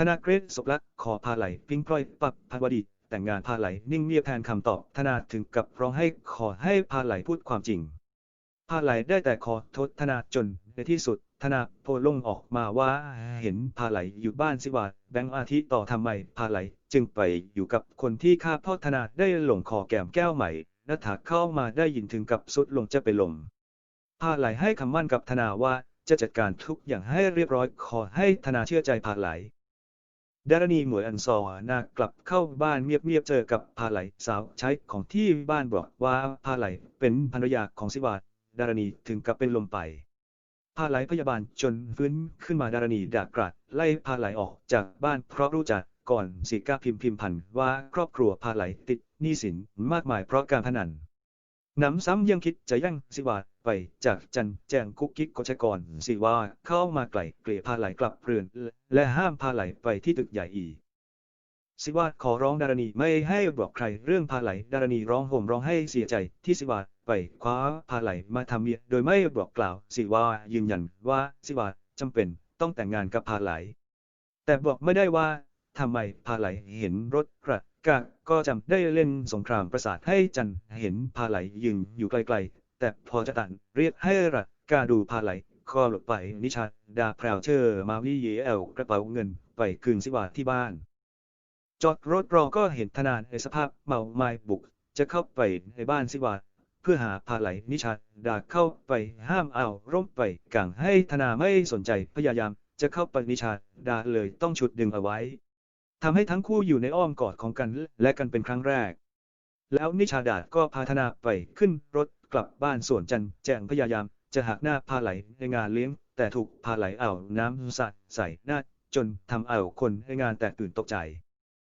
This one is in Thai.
ธนาเกรดศพรักขอพาไหลปิ้งพลอยปับพันวดี แต่งงานพาไหลนิ่งเงียบแทนคำตอบธนาถึงกับร้องให้ขอให้พาไหลพูดความจริง พาไหลได้แต่ขอโทษธนาจนในที่สุดธนาโพลงออกมาว่าเห็นพาไหลอยู่บ้านสิว่าแบงค์อาทิต่อทำไมพาไหลจึงไปอยู่กับคนที่ฆ่าพ่อธนาได้หลงคอแก้มแก้วใหม่นัฐาเข้ามาได้ยินถึงกับสุดลงจะไปลมพาไหลให้คำมั่นกับธนาว่าจะจัดการทุกอย่างให้เรียบร้อยขอให้ธนาเชื่อใจพาไหล ดารณีหมวยอันซอนากลับเข้าบ้านเงียบๆเจอกับพาไหลสาวใช้ของที่บ้านบอกว่าพาไหลเป็นภรรยาของสิวาดารณีถึงกับเป็นลมไป พาไหลพยาบาลจนฟื้นขึ้นมาดารณีด่ากราดไล่พาไหลออกจากบ้านเพราะรู้จักก่อนสีกาพิมพ์พิมพ์พันว่าครอบครัวพาไหลติดหนี้สินมากมายเพราะการพนัน น้ำซ้ำยังคิดจะยั่งสิว่าไปจากจันแจงคุกกิ๊กกชกรสิว่าเข้ามาไกลเกลี่ยพาไหลกลับเรือน และห้ามพาไหลไปที่ตึกใหญ่อีสิวาขอร้องดารณีไม่ให้บอกใครเรื่องพาไหลดารณีร้องห่มร้องให้เสียใจที่สิวาไปคว้าพาไหลมาทำเมียโดยไม่บอกกล่าวสิวายืนยันว่าสิวาจำเป็นต้องแต่งงานกับพาไหล แต่บอกไม่ได้ว่า ทำไมพาไหลเห็นรถกระกะก็จำได้เล่นสงครามประสาทให้จันเห็นพาไหลยืนอยู่ไกลๆ แต่พอจะตันเรียกให้ระกาดูพาไหลก็หลบไปนิชาดาแพรวเชอร์มาวิเยลกระเป๋าเงินไปคืนสิวาที่บ้าน จอดรถรอก็เห็นธนานในสภาพเมาไม้บุก จะเข้าไปในบ้านสิวาเพื่อหาพาไหลนิชาดาเข้าไปห้ามเอาร่มไปกังให้ธนาไม่สนใจพยายามจะเข้าไปนิชาดาเลยต้องฉุดดึงเอาไว้ ทำให้ทั้งคู่อยู่ในอ้อมกอดของกันและกันเป็นครั้งแรก แล้วนิชาดาก็พาธนาไปขึ้นรถกลับบ้านส่วนจันแจงพยายามจะหักหน้าพาไหลในงานเลี้ยง แต่ถูกพาไหลเอาน้ำสาดใส่หน้าจนทำเอาคนในงานแตกตื่นตกใจ